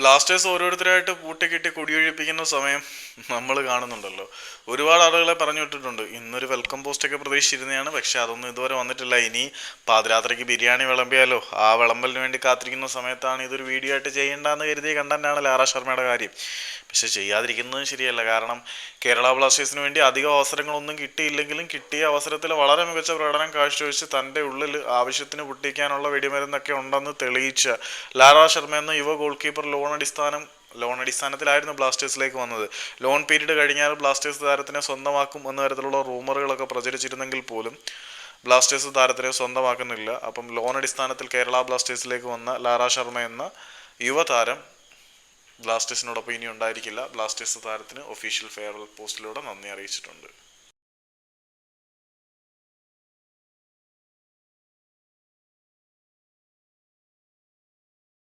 Blasters ഓരോരുത്തരായിട്ട് പൂട്ടിക്കിട്ടി കുടിയൊഴിപ്പിക്കുന്ന സമയം നമ്മൾ കാണുന്നുണ്ടല്ലോ. ഒരുപാട് ആളുകളെ പറഞ്ഞു വിട്ടിട്ടുണ്ട്. ഇന്നൊരു വെൽക്കം പോസ്റ്റൊക്കെ പ്രതീക്ഷിച്ചിരുന്നതാണ്. പക്ഷെ അതൊന്നും ഇതുവരെ വന്നിട്ടില്ല. ഇനി പാതിരാത്രിക്ക് ബിരിയാണി വിളമ്പിയാലോ? ആ വിളമ്പലിന് വേണ്ടി കാത്തിരിക്കുന്ന സമയത്താണ് ഇതൊരു വീഡിയോ ആയിട്ട് ചെയ്യേണ്ടെന്ന് കരുതിയ കണ്ടന്റാണ് ലാറ ശർമ്മയുടെ കാര്യം. പക്ഷെ ചെയ്യാതിരിക്കുന്നതും ശരിയല്ല. കാരണം കേരള ബ്ലാസ്റ്റേഴ്സിന് വേണ്ടി അധികം അവസരങ്ങളൊന്നും കിട്ടിയില്ലെങ്കിലും കിട്ടിയ അവസരത്തിൽ വളരെ മികച്ച പ്രകടനം കാഴ്ചവെച്ച് തന്റെ ഉള്ളിൽ ആവശ്യത്തിന് പൊട്ടിക്കാനുള്ള വെടിമരുന്നൊക്കെ ഉണ്ടെന്ന് തെളിയിച്ച ലാറ ശർമ്മ എന്ന യുവ ഗോൾ കീപ്പർ ലോൺ അടിസ്ഥാനം ലോൺ അടിസ്ഥാനത്തിലായിരുന്നു ബ്ലാസ്റ്റേഴ്സിലേക്ക് വന്നത്. ലോൺ പീരീഡ് കഴിഞ്ഞാൽ ബ്ലാസ്റ്റേഴ്സ് താരത്തിനെ സ്വന്തമാക്കും എന്ന തരത്തിലുള്ള റൂമറുകളൊക്കെ പ്രചരിച്ചിരുന്നെങ്കിൽ പോലും ബ്ലാസ്റ്റേഴ്സ് താരത്തിനെ സ്വന്തമാക്കുന്നില്ല. അപ്പം ലോൺ അടിസ്ഥാനത്തിൽ കേരള ബ്ലാസ്റ്റേഴ്സിലേക്ക് വന്ന ലാറ ശർമ്മ എന്ന യുവതാരം ബ്ലാസ്റ്റേഴ്സിനോടൊപ്പം ഇനി ഉണ്ടായിരിക്കില്ല ബ്ലാസ്റ്റേഴ്സ് താരത്തിന് ഒഫീഷ്യൽ ഫെയർവെൽ പോസ്റ്റിലൂടെ നന്ദി അറിയിച്ചിട്ടുണ്ട്.